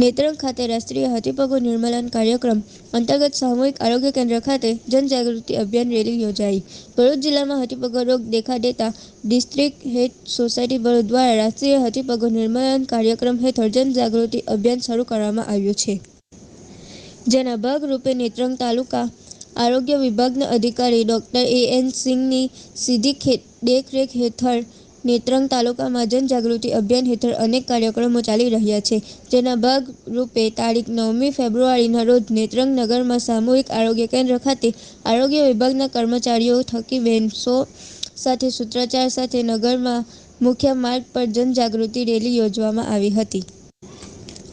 નેત્રંગ ખાતે રાષ્ટ્રીય હાથીપગો નિર્મૂલન કાર્યક્રમ અંતર્ગત સામૂહિક આરોગ્ય કેન્દ્ર ખાતે જનજાગૃતિ અભિયાન રેલી યોજાઈ. ભરૂચ જિલ્લામાં હાથીપગો રોગ દેખા દેતા ડિસ્ટ્રિક્ટ હેડ સોસાયટી ભરૂચ દ્વારા રાષ્ટ્રીય હાથીપગો નિર્મૂલન કાર્યક્રમ હેઠળ જનજાગૃતિ અભિયાન શરૂ કરવામાં આવ્યું છે. જેના ભાગરૂપે નેત્રંગ તાલુકા આરોગ્ય વિભાગના અધિકારી ડોક્ટર એ એન સિંહની સીધી દેખરેખ હેઠળ નેત્રંગ તાલુકામાં જનજાગૃતિ અભિયાન હેઠળ અનેક કાર્યક્રમો ચાલી રહ્યા છે, જેના ભાગરૂપે તારીખ નવમી ફેબ્રુઆરીના રોજ નેત્રંગ નગરમાં સામૂહિક આરોગ્ય કેન્દ્ર ખાતે આરોગ્ય વિભાગના કર્મચારીઓ, થકી બેનસો સાથે સૂત્રાચાર સાથે નગરમાં મુખ્ય માર્ગ પર જનજાગૃતિ રેલી યોજવામાં આવી હતી.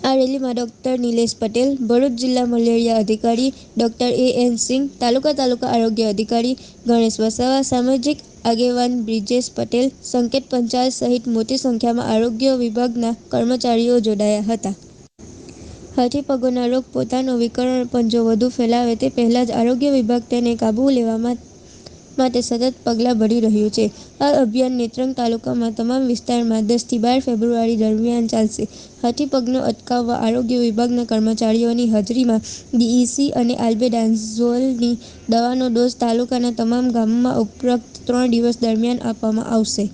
આ રેલીમાં ડૉક્ટર નિલેશ પટેલ, ભરૂચ જિલ્લા મલેરિયા અધિકારી doctor A N Singh, taluka taluka આરોગ્ય અધિકારી ગણેશ વસાવા, સામાજિક આગેવાન બ્રિજેશ પટેલ સંકેત પંચાલ સહિત મોટી સંખ્યામાં આરોગ્ય વિભાગના કર્મચારીઓ જોડાયા હતા. હાથીપગોના રોગ પોતાનો વિકર્ણ પંજો વધુ ફેલાવે તે પહેલાં જ આરોગ્ય વિભાગ તેને કાબૂ લેવામાં માટે સતત પગલાં ભરી રહ્યું છે. આ અભિયાન નેત્રંગ તાલુકામાં તમામ વિસ્તારમાં દસથી બાર ફેબ્રુઆરી દરમિયાન ચાલશે. હાથીપગનો અટકાવવા આરોગ્ય વિભાગના કર્મચારીઓની હાજરીમાં ડીઈસી અને આલ્બેડાન્ઝોલની દવાનો ડોઝ તાલુકાના તમામ ગામોમાં ઉપરોક્ત ત્રણ દિવસ દરમિયાન આપવામાં આવશે.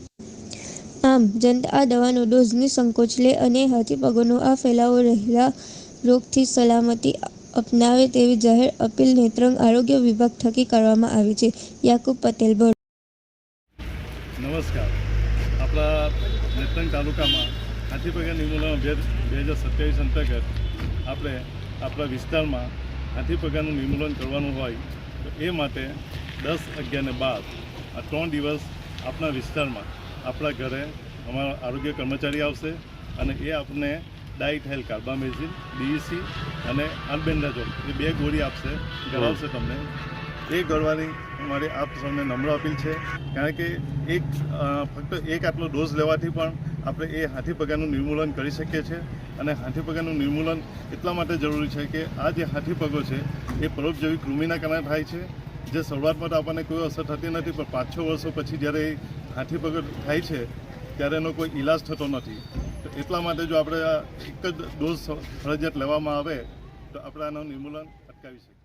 આમ જનતા આ દવાનો ડોઝની સંકોચ લે અને હાથીપગોનો આ ફેલાવો રહેલા રોગથી સલામતી અપનાવે તેવી જાહેર અપીલ નેત્રંગ આરોગ્ય વિભાગ થકી કરવામાં આવી છે. યાકુબ પટેલ, ભરૂચ. નમસ્કાર. આપણા નેત્રંગ તાલુકામાં હાથીપગા નિર્મૂલન અભિયાન બે હજાર સત્યાવીસ અંતર્ગત આપણે આપણા વિસ્તારમાં હાથીપગાનું નિર્મૂલન કરવાનું હોય તો એ માટે દસ અગિયાર ને બાર આ ત્રણ દિવસ આપણા વિસ્તારમાં આપણા ઘરે અમારા આરોગ્ય કર્મચારી આવશે અને એ આપણને હેલ કાર્બામેઝિન ડીઈસી અને અલ્બેન્ડાઝોલ એ બે ગોળી આપશે ગળાવશે તમને. એ ગળવાની મારી આપ સૌને નમ્ર અપીલ છે, કારણ કે એક ફક્ત એક આટલો ડોઝ લેવાથી પણ આપણે એ હાથી પગાનું નિર્મૂલન કરી શકીએ છીએ અને હાથી પગાનું નિર્મૂલન એટલા માટે જરૂરી છે કે આ જે હાથી પગો છે, એ પરોપજીવી કૃમિના કારણે થાય છે જે શરૂઆતમાં તો આપણને કોઈ અસર થતી નથી, પણ પાંચ છ વર્ષો પછી જ્યારે હાથી પગડ થાય છે, ત્યારે એનો કોઈ ઈલાજ થતો નથી. તો એટલા માટે જો આપણે એક જ ડોઝ ફરજિયાત લેવામાં આવે, તો આપણે આનું નિર્મૂલન અટકાવી શકીએ.